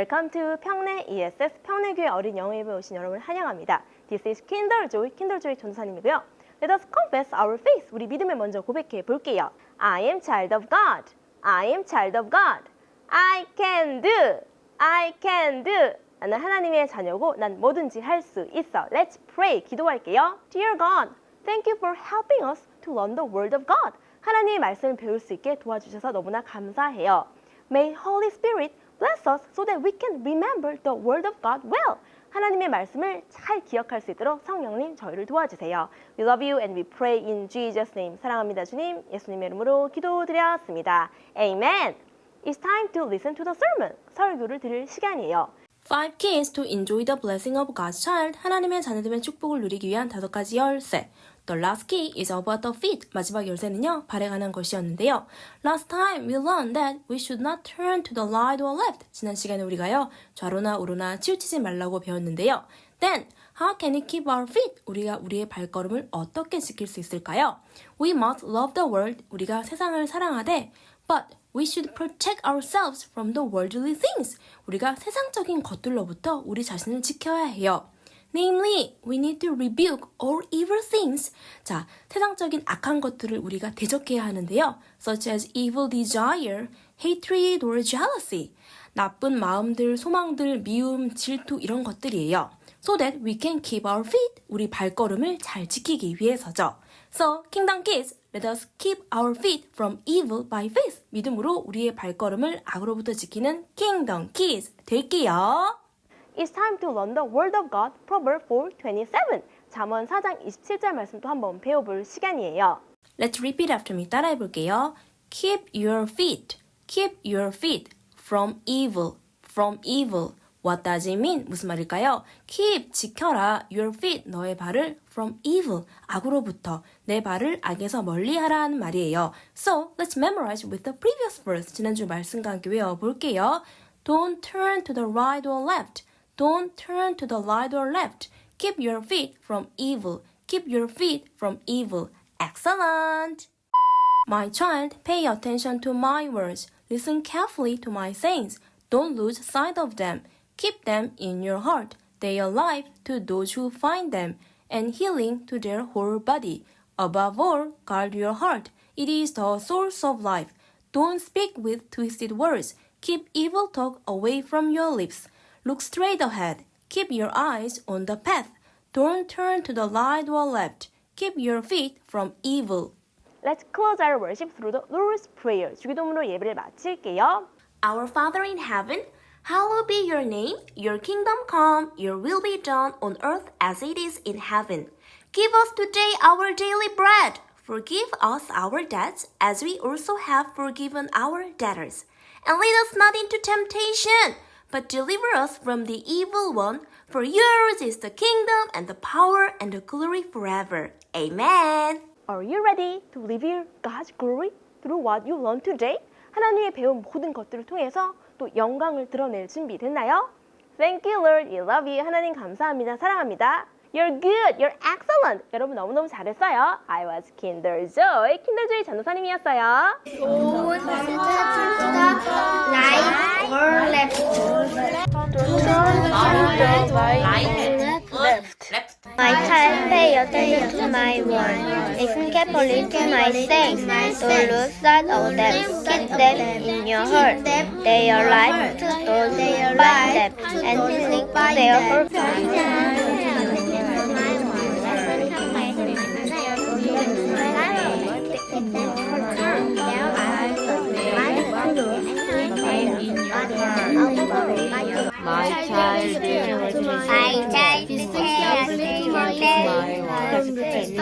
Welcome to 평내 ESS 평내교회 어린 영어예배 오신 여러분을 환영합니다. This is Kinder Joy, Kinder Joy 전사님이고요. Let us confess our faith. 우리 믿음을 먼저 고백해 볼게요. I am child of God. I am child of God. I can do. I can do. 나는 하나님의 자녀고 난 뭐든지 할 수 있어. Let's pray. 기도할게요. Dear God, thank you for helping us to learn the word of God. 하나님의 말씀을 배울 수 있게 도와주셔서 너무나 감사해요. May Holy Spirit bless us so that we can remember the word of God well. 하나님의 말씀을 잘 기억할 수 있도록 성령님 저희를 도와주세요. We love you and we pray in Jesus name. 사랑합니다 주님. 예수님의 이름으로 기도드렸습니다. Amen. It's time to listen to the sermon. 설교를 들을 시간이에요. Five keys to enjoy the blessing of God's child. 하나님의 자녀들의 축복을 누리기 위한 다섯 가지 열쇠. The last key is about the feet. 마지막 열쇠는요, 발에 관한 것이었는데요. Last time we learned that we should not turn to the right or left. 지난 시간에 우리가요, 좌로나 우로나 치우치지 말라고 배웠는데요. Then, how can we keep our feet? 우리가 우리의 발걸음을 어떻게 지킬 수 있을까요? We must love the world. 우리가 세상을 사랑하되, but we should protect ourselves from the worldly things. 우리가 세상적인 것들로부터 우리 자신을 지켜야 해요. Namely, we need to rebuke all evil things. 자, 세상적인 악한 것들을 우리가 대적해야 하는데요. Such as evil desire, hatred or jealousy. 나쁜 마음들, 소망들, 미움, 질투 이런 것들이에요. So that we can keep our feet. 우리 발걸음을 잘 지키기 위해서죠. So, Kingdom Kids, let us keep our feet from evil by faith. 믿음으로 우리의 발걸음을 악으로부터 지키는 Kingdom Kids 될게요. It's time to learn the word of God. Proverbs 4:27. 잠언 4장 27절 말씀도 한번 배워볼 시간이에요. Let's repeat after me. 따라해 볼게요. Keep your feet. Keep your feet from evil. From evil. What does it mean? 무슨 말일까요? Keep, 지켜라. Your feet, 너의 발을 from evil. 악으로부터. 내 발을 악에서 멀리 하라는 말이에요. So, let's memorize with the previous verse. 지난주 말씀과 함께 외워볼게요. Don't turn to the right or left. Don't turn to the right or left. Keep your feet from evil. Keep your feet from evil. Excellent! My child, pay attention to my words. Listen carefully to my sayings. Don't lose sight of them. Keep them in your heart. They are life to those who find them, and healing to their whole body. Above all, guard your heart. It is the source of life. Don't speak with twisted words. Keep evil talk away from your lips. Look straight ahead. Keep your eyes on the path. Don't turn to the right or left. Keep your feet from evil. Let's close our worship through the Lord's Prayer. 주기도문으로 예배를 마칠게요. Our Father in heaven, hallowed be your name. Your kingdom come, your will be done on earth as it is in heaven. Give us today our daily bread. Forgive us our debts as we also have forgiven our debtors. And lead us not into temptation, but deliver us from the evil one. For yours is the kingdom and the power and the glory forever. Amen. Are you ready to reveal God's glory through what you learned today? 하나님의 배운 모든 것들을 통해서 또 영광을 드러낼 준비 됐나요? Thank you, Lord. We love you. 하나님 감사합니다. 사랑합니다. You're good. You're excellent. 여러분 너무너무 잘했어요. I was Kinder Joy. Kinder Joy 전도사님이었어요. The right or left. Child, pay attention to my carefully to my sayings. Don't lose sight of them. Keep them in your heart. They are life to those who them, and healing to their whole My child, My child,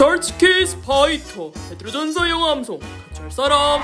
are life to those who 철치 키스 파이터 베드로전서 함송. 같이 할 사람